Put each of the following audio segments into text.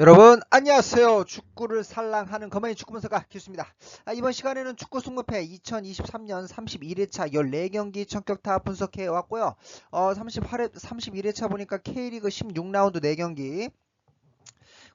여러분 안녕하세요. 축구를 살랑하는 거만이 축구분석가 기수입니다. 아, 이번 시간에는 축구 승무패 2023년 31회차 14경기 전격타 분석해 왔고요. 어, 38회, 31회차 보니까 K리그 16라운드 4경기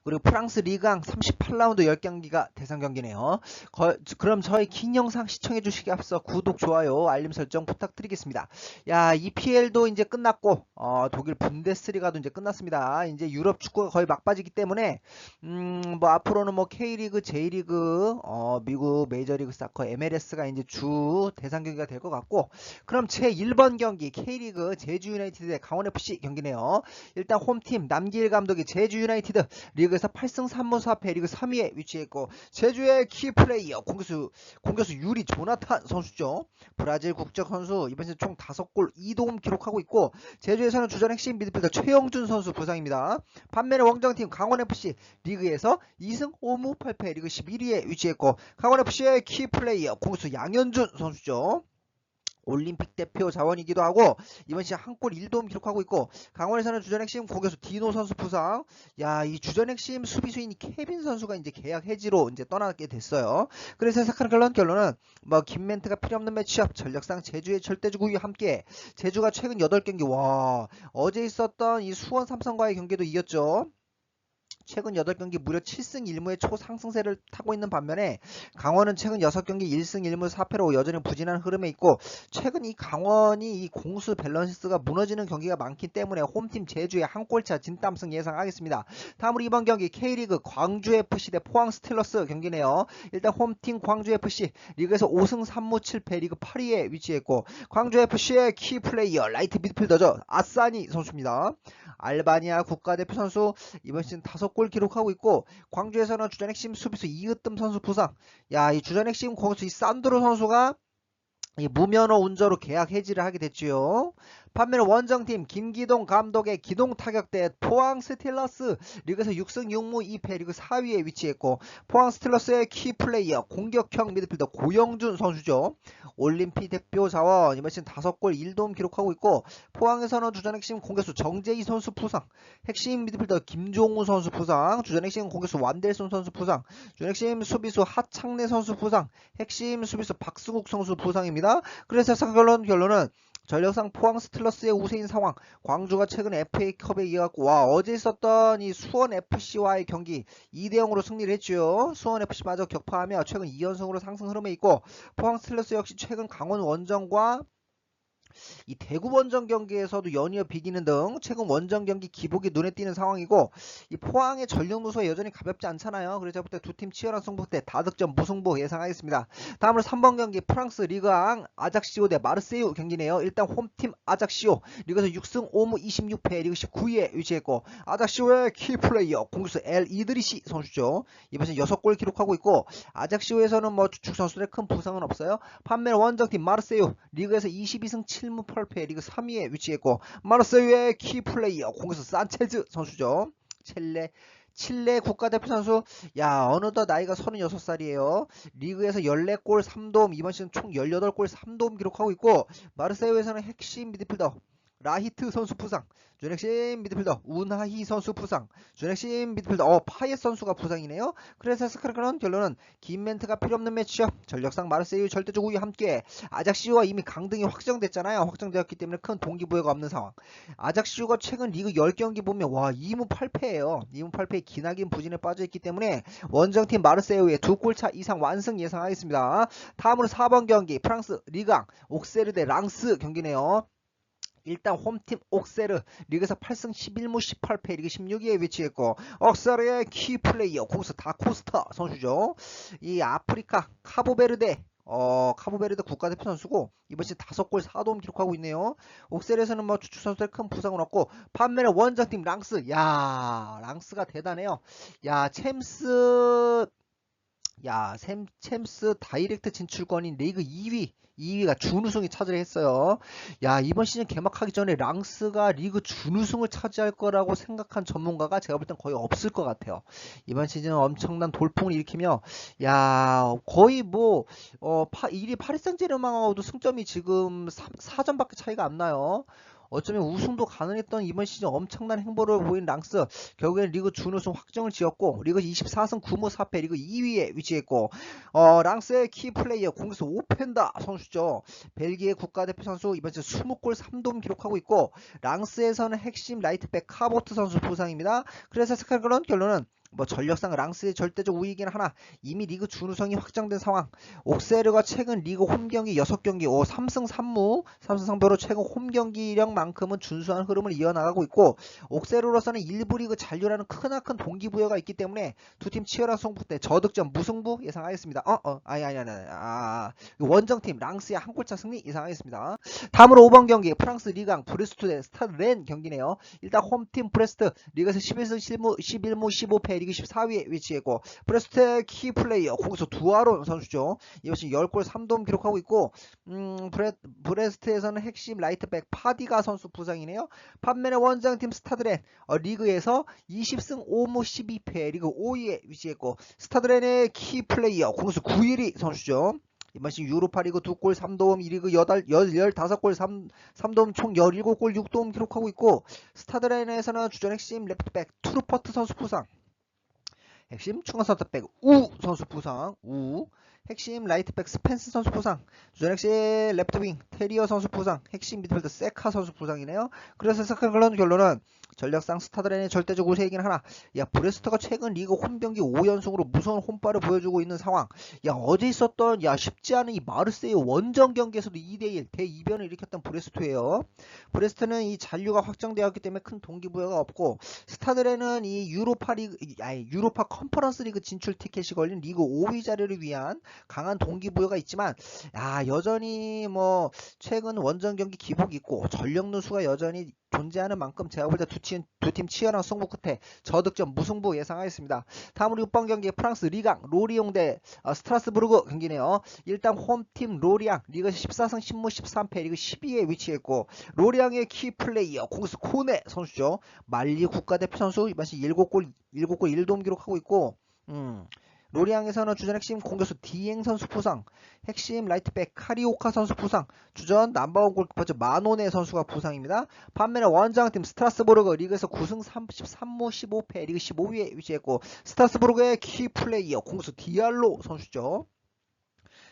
그리고 프랑스 리강 38라운드 10경기가 대상 경기네요. 거, 그럼 저희 긴 영상 시청해 주시기 앞서 구독, 좋아요, 알림 설정 부탁드리겠습니다. 야, EPL도 이제 끝났고 어, 독일 분데스리가도 이제 끝났습니다. 이제 유럽 축구가 거의 막빠지기 때문에 음, 뭐 앞으로는 뭐 K리그, J리그, 어, 미국 메이저리그 사커 MLS가 이제 주 대상 경기가 될 것 같고 그럼 제 1번 경기 K리그 제주 유나이티드 대 강원 FC 경기네요. 일단 홈팀 남길 감독이 제주 유나이티드 리그 리그에서 8승 3무 4패 리그 3위에 위치했고 제주의 키플레이어 공격수 공격수 유리 조나탄 선수죠. 브라질 국적 선수 이번 시즌 총 5골 2도움 기록하고 있고 제주에서는 주전 핵심 미드필더 최영준 선수 부상입니다. 반면에 원정팀 강원FC 리그에서 2승 5무 8패 리그 11위에 위치했고 강원FC의 키플레이어 공격수 양현준 선수죠. 올림픽 대표 자원이기도 하고 이번 시즌 한 골 1도움 기록하고 있고 강원에서는 주전 핵심 공격수 디노 선수 부상. 야 이 주전 핵심 수비수인 케빈 선수가 이제 계약 해지로 이제 떠나게 됐어요. 그래서 해석하는 결론 결론은 뭐 김멘트가 필요 없는 매치업. 전력상 제주의 절대주 구위 함께 제주가 최근 8경기 와 어제 있었던 이 수원 삼성과의 경기도 이겼죠 최근 8경기 무려 7승 1무의 초상승세를 타고 있는 반면에 강원은 최근 6경기 1승 1무 4패로 여전히 부진한 흐름에 있고 최근 이 강원이 이 공수 밸런스가 무너지는 경기가 많기 때문에 홈팀 제주의 한 골차 진땀승 예상하겠습니다. 다음으로 이번 경기 K리그 광주FC 대 포항 스틸러스 경기네요. 일단 홈팀 광주FC 리그에서 5승 3무 7패 리그 8위에 위치했고 광주FC의 키플레이어 라이트 미드필더죠. 아사니 선수입니다. 알바니아 국가대표 선수 이번 시즌 5골 기록하고 있고 광주에서는 주전 핵심 수비수 이으뜸 선수 부상. 야, 이 주전 핵심 공수 이 산드로 선수가 이 무면허 운전으로 계약 해지를 하게 됐지요. 반면에 원정팀 김기동 감독의 기동 타격대 포항 스틸러스 리그에서 6승 6무 2패 리그 4위에 위치했고 포항 스틸러스의 키 플레이어 공격형 미드필더 고영준 선수죠. 올림픽 대표 자원 이번 시즌 5골 1도움 기록하고 있고 포항에서는 주전 핵심 공격수 정재희 선수 부상 핵심 미드필더 김종우 선수 부상 주전 핵심 공격수 완델손 선수 부상 주전 핵심 수비수 하창래 선수 부상 핵심 수비수 박승욱 선수 부상입니다. 그래서 결론 결론은 전력상 포항 스틸러스의 우세인 상황. 광주가 최근 FA컵에 이어갖고 와 어제 있었던 이 수원 FC와의 경기 2대0으로 승리를 했죠. 수원 FC마저 격파하며 최근 2연승으로 상승 흐름에 있고 포항 스틸러스 역시 최근 강원 원정과 이 대구 원정 경기에서도 연이어 비기는 등 최근 원정 경기 기복이 눈에 띄는 상황이고 이 포항의 전력 누수가 여전히 가볍지 않잖아요. 그래서 부터 두 팀 치열한 승부 때 다득점 무승부 예상하겠습니다. 다음으로 3번 경기 프랑스 리그앙 아작시오 대 마르세유 경기네요. 일단 홈팀 아작시오 리그에서 6승 5무 26패 리그 19위에 위치했고 아작시오의 키플레이어 공격수 엘 이드리시 선수죠. 이번 시즌 6골 기록하고 있고 아작시오에서는 뭐 주축 선수들의 큰 부상은 없어요. 반면 원정팀 마르세유 리그에서 22승 7 7무 8패 리그 3위에 위치했고 마르세유의 키 플레이어 공격수 산체즈 선수죠. 첼레 칠레 국가대표 선수 야 어느덧 나이가 36살이에요. 리그에서 14골 3도움 이번 시즌 총 18골 3도움 기록하고 있고 마르세유에서는 핵심 미드필더 라히트 선수 부상, 준핵심 미드필더 운하희 선수 부상, 준핵심 미드필더 어 파이엣 선수가 부상이네요. 그래서 스카르크는 결론은 긴 멘트가 필요 없는 매치죠. 전력상 마르세유 절대적 우위 함께 아작시우가 이미 강등이 확정됐잖아요. 확정되었기 때문에 큰 동기부여가 없는 상황. 아작시우가 최근 리그 10경기 보면 와 2무 8패예요. 2무 8패 기나긴 부진에 빠져있기 때문에 원정팀 마르세유의 두 골차 이상 완승 예상하겠습니다. 다음으로 4번 경기 프랑스 리강 옥세르 대 랑스 경기네요. 일단 홈팀 옥세르 리그에서 8승 11무 18패 리그 16위에 위치했고 옥세르의 키플레이어 공수 다코스타 선수죠. 이 아프리카 카보베르데 어, 카보베르데 국가대표 선수고 이번 시즌 5골 4도움 기록하고 있네요. 옥셀에서는 뭐 주축 선수들 큰 부상을 얻고 반면에 원정팀 랑스 야 랑스가 대단해요. 야 챔스 야 샘, 챔스 다이렉트 진출권인 리그 2위 2위가 준우승이 차지를 했어요. 야 이번 시즌 개막하기 전에 랑스가 리그 준우승을 차지할 거라고 생각한 전문가가 제가 볼 땐 거의 없을 것 같아요. 이번 시즌 엄청난 돌풍을 일으키며 야 거의 뭐 어, 파, 1위 파리 생제르맹하고도 승점이 지금 4, 4점밖에 차이가 안 나요. 어쩌면 우승도 가능했던 이번 시즌 엄청난 행보를 보인 랑스 결국엔 리그 준우승 확정을 지었고 리그 24승 9무 4패 리그 2위에 위치했고 어, 랑스의 키 플레이어 공격수 오펜다 선수죠. 벨기에 국가대표 선수 이번 시즌 20골 3도움 기록하고 있고 랑스에서는 핵심 라이트백 카보트 선수 부상입니다. 그래서 스칼그런 결론은 뭐 전력상 랑스의 절대적 우위이긴 하나 이미 리그 준우승이 확정된 상황. 옥세르가 최근 리그 홈 경기 6경기 오 3승 3무 3승 3패로 최근 홈 경기력만큼은 준수한 흐름을 이어나가고 있고 옥세르로서는 일부 리그 잔류라는 크나큰 동기부여가 있기 때문에 두 팀 치열한 승부 때 저득점 무승부 예상하겠습니다. 어, 어, 아니 아니 아니 아니. 아, 원정팀 랑스의 한 골차 승리 예상하겠습니다. 다음으로 5번 경기 프랑스 리강 브레스트 대 스타드 렌 경기네요. 일단 홈팀 브레스트 리그에서 11승 11무, 11무 15패 리그 14위에 위치했고 브레스트의 키 플레이어 공수 두아론 선수죠. 이것이 10골 3도움 기록하고 있고 음, 브레, 브레스트에서는 핵심 라이트백 파디가 선수 부상이네요. 반면에 원정팀 스타드렌 어, 리그에서 20승 5무 12패 리그 5위에 위치했고 스타드렌의 키 플레이어 공수 9위리 선수죠. 이번 시즌 유로파리그 2골 3도움 1리그 15골 3, 3도움 총 17골 6도움 기록하고 있고 스타드렌에서는 주전 핵심 레프트백 투르퍼트 선수 부상 핵심 중앙 선수 백 우 선수 부상 우 핵심 라이트백 스펜스 선수 부상 주전 핵심 레프트윙 테리어 선수 부상 핵심 미드필더 세카 선수 부상이네요. 그래서 세카글런 결론은 전력상 스타드렌의 절대적 우세이긴 하나 야 브레스트가 최근 리그 홈 경기 5연승으로 무서운 홈발을 보여주고 있는 상황 야 어제 있었던 야 쉽지 않은 이 마르세유 원정 경기에서도 2대1 대이변을 일으켰던 브레스트예요. 브레스트는 이 잔류가 확정되었기 때문에 큰 동기부여가 없고 스타드렌은 이 유로파 리그 아니 유로파 컨퍼런스 리그 진출 티켓이 걸린 리그 5위 자리를 위한 강한 동기부여가 있지만 야 여전히 뭐 최근 원정 경기 기복이 있고 전력 누수가 여전히 존재하는 만큼 제가 볼 때 두팀 두팀 치열한 승부 끝에 저득점 무승부 예상하겠습니다. 다음으로 6번 경기 프랑스 리강 로리옹 대 어, 스트라스부르그 경기네요. 일단 홈팀 로리앙 리그 14승 10무 13패 리그 12위에 위치했고 로리앙의 키 플레이어 공수 코네 선수죠. 말리 국가대표 선수 이번 시 7골 7골 1도움 기록하고 있고 음. 로리앙에서는 주전 핵심 공격수 디엥 선수 부상, 핵심 라이트백 카리오카 선수 부상, 주전 남바원 골키퍼즈 마노네 선수가 부상입니다. 반면에 원정팀 스트라스부르그 리그에서 9승 33무 15패 리그 15위에 위치했고 스트라스부르그의 키 플레이어 공수 디알로 선수죠.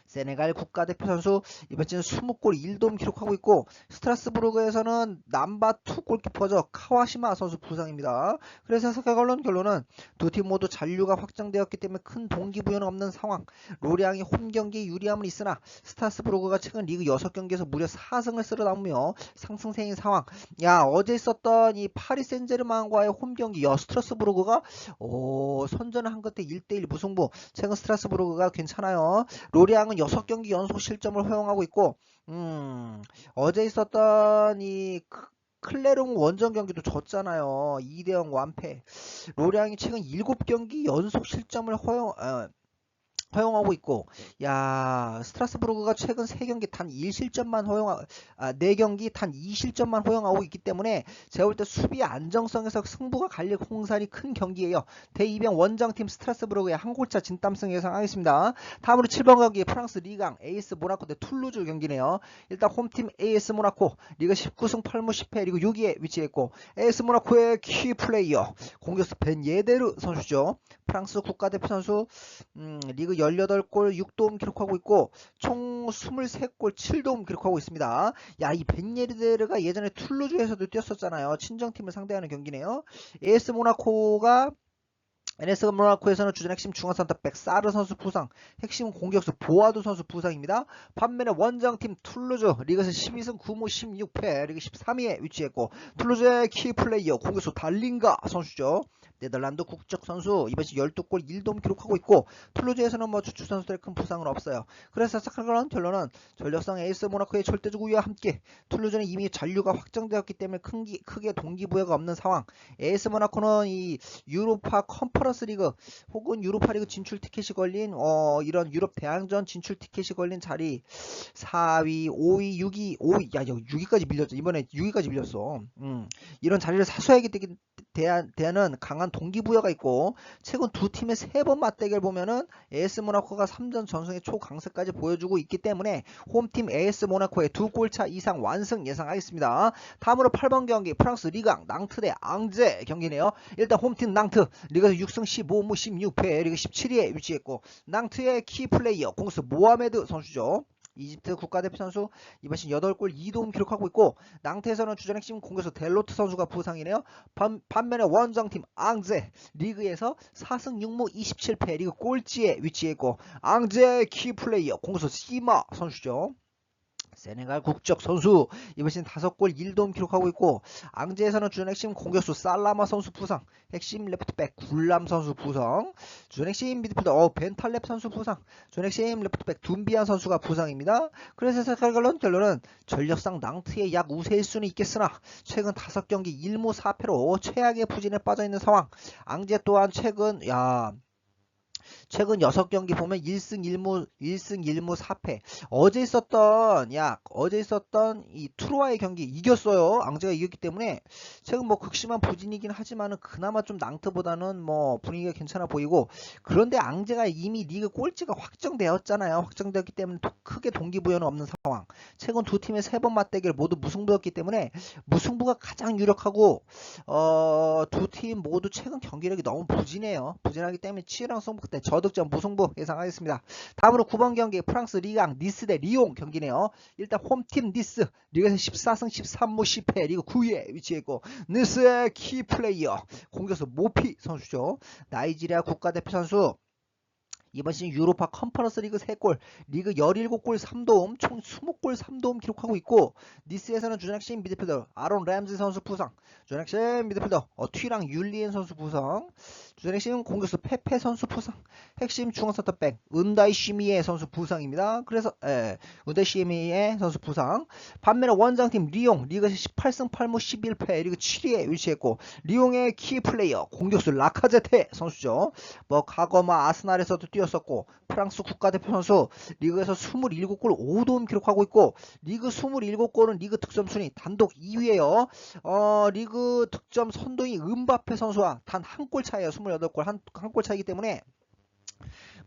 세네갈 국가대표 선수 이번 시즌 20골 1도움 기록하고 있고 스트라스부르그에서는 남바2 골키퍼죠. 카와시마 선수 부상입니다. 그래서 결론 결론은 두 팀 모두 잔류가 확정되었기 때문에 큰 동기부여는 없는 상황. 로리앙이 홈 경기에 유리함은 있으나 스트라스부르그가 최근 리그 6경기에서 무려 4승을 쓸어 담으며 상승세인 상황. 야 어제 있었던 이 파리 센제르맹과의 홈 경기 여 스트라스부르그가 오 선전을 한 끝에 1대1 무승부. 최근 스트라스부르그가 괜찮아요. 로리 앙은 6경기 연속 실점을 허용하고 있고 음, 어제 있었던 이 클레롱 원정 경기도 졌잖아요. 2대0 완패. 로량이 최근 7경기 연속 실점을 허용 어, 허용하고 있고 야 스트라스부르그가 최근 3경기 단 1실점만 허용 아, 4경기 단 2실점만 허용하고 있기 때문에 제가 볼 때 수비 안정성에서 승부가 갈릴 홍살이 큰 경기예요. 대이병 원정팀 스트라스부르그의 한 골차 진땀승 예상하겠습니다. 다음으로 7번 경기 프랑스 리강 에이스 모나코 대 툴루즈 경기네요. 일단 홈팀 에이스 모나코 리그 19승 8무 10패 리그 6위에 위치했고 에이스 모나코의 키 플레이어 공격수 벤 예데르 선수죠. 프랑스 국가대표 선수 음, 리그 18골 6도움 기록하고 있고 총 23골 7도움 기록하고 있습니다. 야, 이 벤예르데르가 예전에 툴루즈에서도 뛰었었잖아요. 친정팀을 상대하는 경기네요. 에스 모나코가 NS 모나코에서는 주전 핵심 중앙선택백 사르 선수 부상, 핵심 공격수 보아두 선수 부상입니다. 반면에 원정팀 툴루즈 리그에서 12승 9무 16패 리그 13위에 위치했고 툴루즈의 키 플레이어 공격수 달린가 선수죠. 네덜란드 국적 선수 이번 시 12골 1도움 기록하고 있고 툴루즈에서는 뭐 주축 선수들의 큰 부상은 없어요. 그래서 사카그런 결론은 전력상 에이스 모나코의 절대적 우위와 함께 툴루즈는 이미 잔류가 확정되었기 때문에 큰 기, 크게 동기부여가 없는 상황. 에이스 모나코는 이 유로파 컨퍼런스 리그 혹은 유로파 리그 진출 티켓이 걸린 어 이런 유럽 대항전 진출 티켓이 걸린 자리 4위, 5위, 6위, 5위 야, 6위까지 밀렸죠. 이번에 6위까지 밀렸어. 음. 이런 자리를 사수하게 대한은 강한 동기부여가 있고 최근 두 팀의 세 번 맞대결 보면은 AS 모나코가 3전 전승의 초강세까지 보여주고 있기 때문에 홈팀 AS 모나코의 두 골차 이상 완승 예상하겠습니다. 다음으로 8번 경기 프랑스 리강 낭트 대 앙제 경기네요. 일단 홈팀 낭트 리그에서 6승 15무 16패 리그 17위에 위치했고 낭트의 키 플레이어 공수 모하메드 선수죠. 이집트 국가대표 선수 이번 시즌 8골 2도움 기록하고 있고 낭테에서는 주전 핵심 공격수 델로트 선수가 부상이네요. 반, 반면에 원정팀 앙제 리그에서 4승 6무 27패 리그 꼴찌에 위치했고 앙제 키플레이어 공격수 시마 선수죠. 세네갈 국적 선수 이번 시즌 5골 1도움 기록하고 있고 앙제에서는 주전 핵심 공격수 살라마 선수 부상 핵심 레프트백 굴람 선수 부상 주전 핵심 미드필더 어 벤탈렙 선수 부상 주전 핵심 레프트백 둠비안 선수가 부상입니다. 그래서 색깔론 결론은 전력상 낭트의 약 우세일 수는 있겠으나 최근 5경기 1무 4패로 최악의 부진에 빠져있는 상황 앙제 또한 최근 야 최근 6경기 보면 1승 1무 1승 1무 4패. 어제 있었던 야 어제 있었던 이 투로와의 경기 이겼어요. 앙제가 이겼기 때문에 최근 뭐 극심한 부진이긴 하지만은 그나마 좀 낭트보다는 뭐 분위기가 괜찮아 보이고 그런데 앙제가 이미 리그 꼴찌가 확정되었잖아요. 확정되었기 때문에 도- 크게 동기부여는 없는 상황. 최근 두 팀의 세 번 맞대결 모두 무승부였기 때문에 무승부가 가장 유력하고 어, 두 팀 모두 최근 경기력이 너무 부진해요. 부진하기 때문에 치열한 승부 끝에 저득점 무승부 예상하겠습니다. 다음으로 9번 경기 프랑스 리강 니스 대 리옹 경기네요. 일단 홈팀 니스 리그에서 14승 13무 10패 리그 9위에 위치했고 니스의 키 플레이어 공격수 모피 선수죠. 나이지리아 국가대표 선수 이번 시즌 유로파 컨퍼런스 리그 3골, 리그 17골 3도움, 총 20골 3도움 기록하고 있고 니스에서는 핵심 미드필더 아론 램즈 선수 부상, 핵심 미드필더 어, 튀랑 율리엔 선수 부상, 핵심 공격수 페페 선수 부상, 핵심 중앙 센터백 은다이 시미에 선수 부상입니다. 그래서 에, 은다이 시미에 선수 부상. 반면에 원정팀 리옹 리그에서 18승 8무 11패 리그 7위에 위치했고 리옹의 키 플레이어 공격수 라카제테 선수죠. 뭐뭐 아스날에서도 뛰 었었고 프랑스 국가대표 선수 리그에서 27골 5도움 기록하고 있고 리그 27골은 리그 득점 순위 단독 2위에요. 어, 리그 득점 선두인 은바페 선수와 단 한 골 차이에요. 28골 한 한 골 차이기 때문에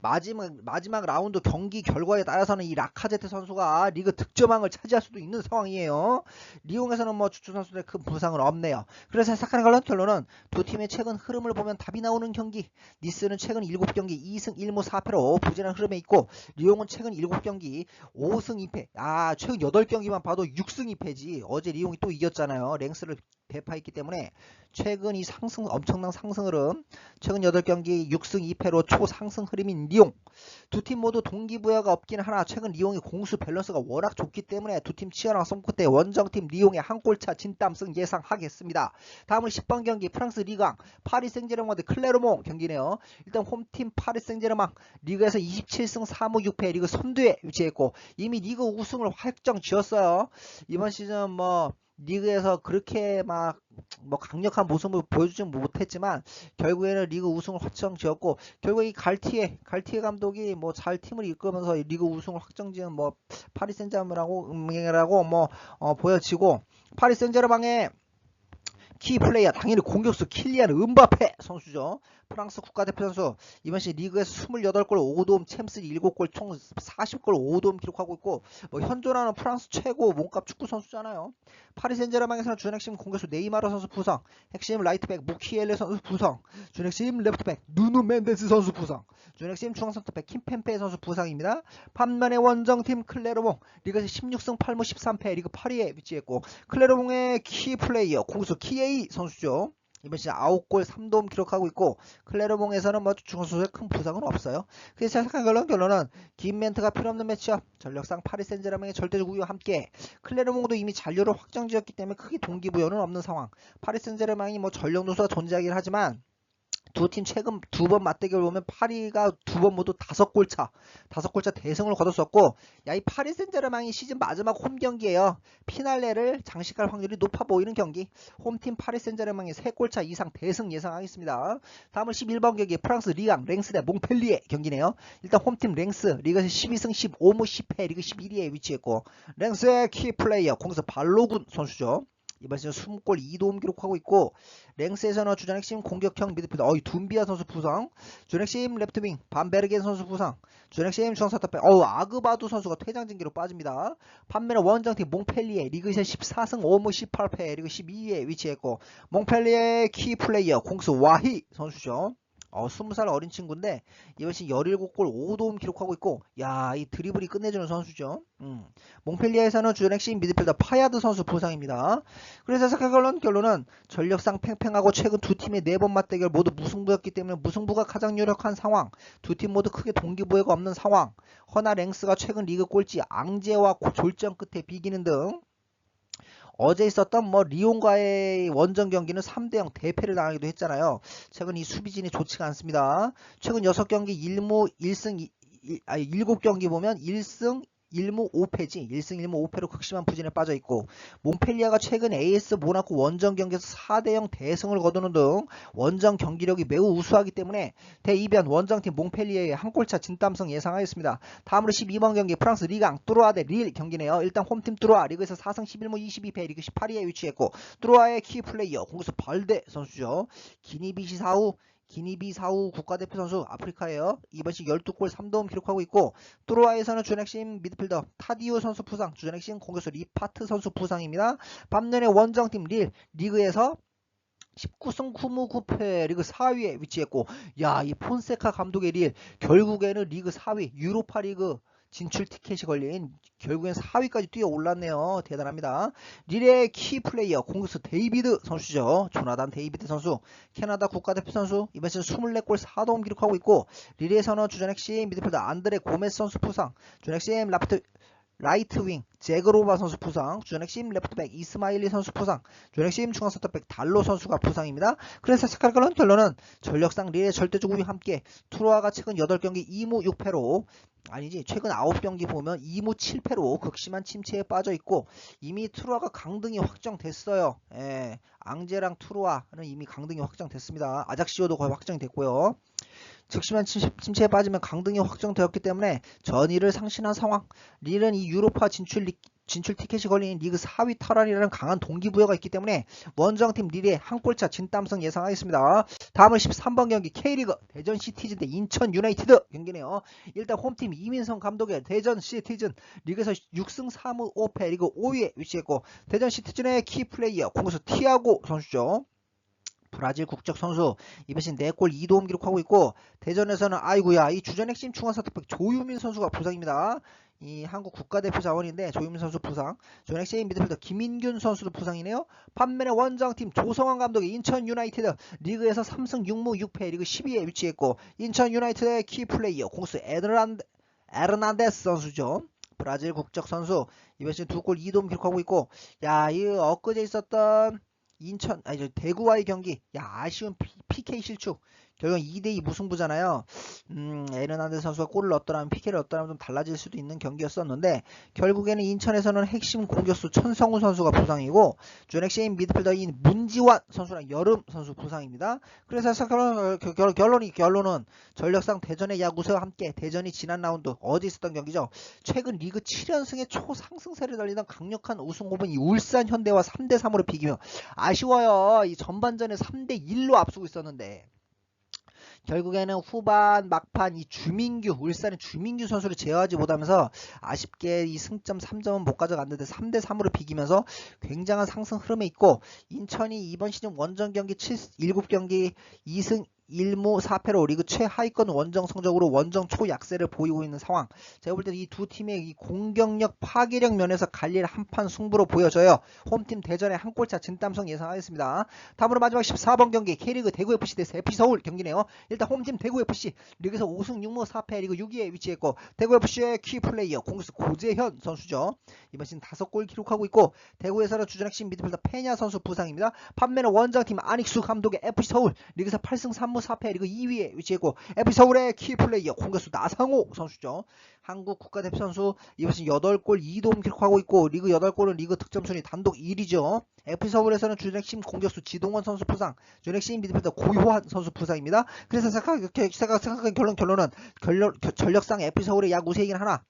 마지막 마지막 라운드 경기 결과에 따라서는 이 라카제트 선수가 리그 득점왕을 차지할 수도 있는 상황이에요. 리옹에서는 뭐 주축 선수들의 큰 부상은 없네요. 그래서 해석하는 걸로 결론은 두 팀의 최근 흐름을 보면 답이 나오는 경기. 니스는 최근 7경기 2승 1무 4패로 부진한 흐름에 있고 리옹은 최근 7경기 5승 2패. 아 최근 8경기만 봐도 6승 2패지. 어제 리옹이 또 이겼잖아요. 랭스를 대파했기 때문에 최근 이 상승 엄청난 상승 흐름 최근 8경기 6승 2패로 초상승 흐름인 리옹 두 팀 모두 동기부여가 없긴 하나 최근 리옹의 공수 밸런스가 워낙 좋기 때문에 두 팀 치열한 승부 끝에 원정팀 리옹의 한 골차 진땀승 예상하겠습니다. 다음은 10번 경기 프랑스 리강 파리 생제르맹 대 클레르몽 경기네요. 일단 홈팀 파리 생제르맹 리그에서 27승 4무 6패 리그 선두에 위치했고 이미 리그 우승을 확정 지었어요. 이번 시즌 뭐 리그에서 그렇게 막 뭐 강력한 모습을 보여주진 못했지만 결국에는 리그 우승을 확정지었고 결국 이 갈티에 갈티에 감독이 뭐 잘 팀을 이끌면서 이 리그 우승을 확정지은 뭐 파리 생제르맹이라고 음행이라고 뭐 어, 보여지고 파리 생제르맹의 키 플레이어 당연히 공격수 킬리안 은바페 선수죠. 프랑스 국가대표 선수 이번 시즌 리그에서 28골 5도움 챔스 7골 총 40골 5도움 기록하고 있고 뭐 현존하는 프랑스 최고 몸값 축구 선수잖아요. 파리 센제르맹에서는 준 핵심 공격수 네이마르 선수 부상, 핵심 라이트백 무키엘레 선수 부상, 준 핵심 레프트백 누누 멘데스 선수 부상, 준 핵심 중앙센터백 킴펜페 선수 부상입니다. 반면에 원정팀 클레르몽 리그에서 16승 8무 13패 리그 8위에 위치했고 클레르몽의 키 플레이어 공수 키에 이 선수죠. 이번 시즌 9골 3도움 기록하고 있고 클레르몽에서는 뭐 중선수의 큰 부상은 없어요. 그래서 생각한 결론 결론은 긴 멘트가 필요 없는 매치업 전력상 파리 센제르맹의 절대적 우위와 함께 클레르몽도 이미 잔류를 확정지었기 때문에 크게 동기부여는 없는 상황. 파리 센제르맹이 뭐 전력 누수가 존재하긴 하지만 두 팀 최근 두 번 맞대결 보면 파리가 두 번 모두 다섯 골차, 다섯 골차 대승을 거뒀었고, 야 이 파리 센제르맹이 시즌 마지막 홈 경기예요. 피날레를 장식할 확률이 높아 보이는 경기. 홈팀 파리 센제르맹이 세 골차 이상 대승 예상하겠습니다. 다음은 11번 경기 프랑스 리강 랭스 대 몽펠리에 경기네요. 일단 홈팀 랭스 리그에서 12승 15무 10패 리그 11위에 위치했고 랭스의 키 플레이어 공수 발로군 선수죠. 이번 시즌 20골 2도움 기록하고 있고 랭스에서는 주전 핵심 공격형 미드필더 어이 둠비아 선수 부상 주전 핵심 레프트윙 반베르겐 선수 부상 주전 핵심 중앙사탑백 어우 아그바두 선수가 퇴장 징계로 빠집니다. 판매는 원정팀 몽펠리에 리그에서 14승 5무 18패 그리고 12위에 위치했고 몽펠리에 키 플레이어 공수 와히 선수죠 어, 20살 어린 친구인데 이번 시즌 17골 5도움 기록하고 있고 야 이 드리블이 끝내주는 선수죠. 음. 몽펠리아에서는 주전 핵심 미드필더 파야드 선수 부상입니다. 그래서 결론 결론은 전력상 팽팽하고 최근 두 팀의 네 번 맞대결 모두 무승부였기 때문에 무승부가 가장 유력한 상황. 두 팀 모두 크게 동기부여가 없는 상황. 허나 랭스가 최근 리그 꼴찌 앙제와 졸전 끝에 비기는 등 어제 있었던 뭐 리온과의 원정 경기는 3대0 대패를 당하기도 했잖아요. 최근 이 수비진이 좋지가 않습니다. 최근 6경기 1무 1승 1, 아니 7경기 보면 1승 1무 5패지 1승 1무 5패로 극심한 부진에 빠져 있고 몬펠리아가 최근 AS 모나코 원정 경기에서 4대0 대승을 거두는 등 원정 경기력이 매우 우수하기 때문에 대이변 원정팀 몽펠리아의 한 골차 진땀승 예상하겠습니다. 다음으로 12번 경기 프랑스 리강 뚜로아 대 릴 경기네요. 일단 홈팀 뚜로아 리그에서 4승 11무 22패 리그 18위에 위치했고 뚜로아의 키 플레이어 공수 벌데 선수죠. 기니비시 사후 기니비 사우 국가대표 선수 아프리카에요. 이번 시 12골 3도움 기록하고 있고 뚜로아에서는 주전핵심 미드필더 타디오 선수 부상, 주전핵심 공격수 리파트 선수 부상입니다. 반면에 원정팀 릴 리그에서 19승 9무 9패 리그 4위에 위치했고 야 이 폰세카 감독의 릴 결국에는 리그 4위 유로파 리그 진출 티켓이 걸린 결국엔 4위까지 뛰어 올랐네요. 대단합니다. 릴의 키 플레이어 공격수 데이비드 선수죠. 조나단 데이비드 선수 캐나다 국가대표 선수 이번 시즌 24골 4도움 기록하고 있고 릴에서는 주전 핵심 미드필더 안드레 고메스 선수 부상 주전 핵심 라프트 라이트 윙 제그로바 선수 부상, 주전핵심 레프트백 이스마일리 선수 부상, 주전핵심 중앙 센터백 달로 선수가 부상입니다. 그래서 색깔 결론은 전력상 릴의 절대적 우위 함께 투로아가 최근 8경기 2무 6패로 아니지 최근 9경기 보면 2무 7패로 극심한 침체에 빠져 있고 이미 투로아가 강등이 확정됐어요. 예, 앙제랑 투로아는 이미 강등이 확정됐습니다. 아작시오도 거의 확정됐고요. 즉시만 침체에 빠지면 강등이 확정되었기 때문에 전위를 상실한 상황. 릴은 이 유로파 진출 진출 티켓이 걸린 리그 4위 탈환이라는 강한 동기부여가 있기 때문에 원정팀 릴의 한 골차 진땀성 예상하겠습니다. 다음은 13번 경기 K리그 대전 시티즌 대 인천 유나이티드 경기네요. 일단 홈팀 이민성 감독의 대전 시티즌 리그에서 6승 3무 5패 리그 5위에 위치했고 대전 시티즌의 키 플레이어 공수 티아고 선수죠. 브라질 국적 선수 이번 시즌 4골 2도움 기록하고 있고 대전에서는 아이구야 이 주전 핵심 중앙사특백 조유민 선수가 부상입니다. 이 한국 국가대표 자원인데 조유민 선수 부상 주전 핵심 미드필더 김인균 선수도 부상이네요. 반면에 원정팀 조성환 감독의 인천 유나이티드 리그에서 3승 6무 6패 리그 12위에 위치했고 인천 유나이티드의 키 플레이어 공수 에르난데, 에르난데스 선수죠. 브라질 국적 선수 이번 시즌 2골 2도움 기록하고 있고 야이 엊그제 있었던 인천 아니 저 대구와의 경기. 야 아쉬운 PK 실축 결국 2대2 무승부잖아요. 음, 에르난데 선수가 골을 넣었더라면 PK를 넣었더라면 좀 달라질 수도 있는 경기였었는데 결국에는 인천에서는 핵심 공격수 천성우 선수가 부상이고 준핵심 미드필더인 문지환 선수랑 여름 선수 부상입니다. 그래서 결론, 결론이 결론은 전력상 대전의 야구세와 함께 대전이 지난 라운드 어디 있었던 경기죠. 최근 리그 7연승의 초상승세를 달리던 강력한 우승 후보인 울산 현대와 3대 3으로 비기며 아쉬워요. 이 전반전에 3대 1로 앞서고 있었는데 결국에는 후반 막판 이 주민규 울산의 주민규 선수를 제어하지 못하면서 아쉽게 이 승점 3점은 못 가져갔는데 3대 3으로 비기면서 굉장한 상승 흐름에 있고 인천이 이번 시즌 원정 경기 7, 7경기 2승 1무 4패로 리그 최하위권 원정 성적으로 원정 초약세를 보이고 있는 상황. 제가 볼때이두 팀의 이 공격력 파괴력 면에서 갈릴 한판 승부로 보여져요. 홈팀 대전의 한 골차 진땀성 예상하겠습니다. 다음으로 마지막 14번 경기 K리그 대구FC 대 FC서울 경기네요. 일단 홈팀 대구FC 리그에서 5승 6무 4패 리그 6위에 위치했고 대구FC의 키플레이어 공수 고재현 선수죠. 이번 시즌 5골 기록하고 있고 대구에서는 주전 핵심 미드필더 페냐 선수 부상입니다. 판매는 원정팀 안익수 감독의 FC서울 리그에서 8승 3무 3무 4패 리그 2위에 위치했고 FC서울의 키플레이어 공격수 나상호 선수죠. 한국 국가대표 선수 시즌 8골 2도움 기록하고 있고 리그 8골은 리그 득점 순위 단독 1위죠. FC서울에서는 주넥심 공격수 지동원 선수 부상, 주넥심 미드필더 고효환 선수 부상입니다. 그래서 생각, 생각, 생각한 결론, 결론은 결론, 전력상 FC서울의 약 우세이긴 하나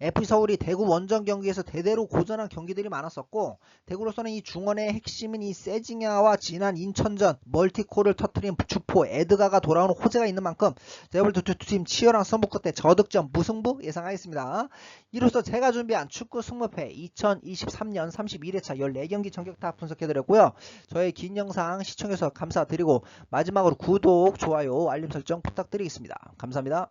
FC 서울이 대구 원정 경기에서 대대로 고전한 경기들이 많았었고 대구로서는 이 중원의 핵심인 이 세징야와 지난 인천전 멀티콜을 터트린 주포 에드가가 돌아오는 호재가 있는 만큼 제가 볼때두팀 치열한 선부 끝에 저득점 무승부 예상하겠습니다. 이로써 제가 준비한 축구 승무패 2023년 31회차 14경기 전격타 분석해드렸고요. 저의 긴 영상 시청해주셔서 감사드리고 마지막으로 구독, 좋아요, 알림 설정 부탁드리겠습니다. 감사합니다.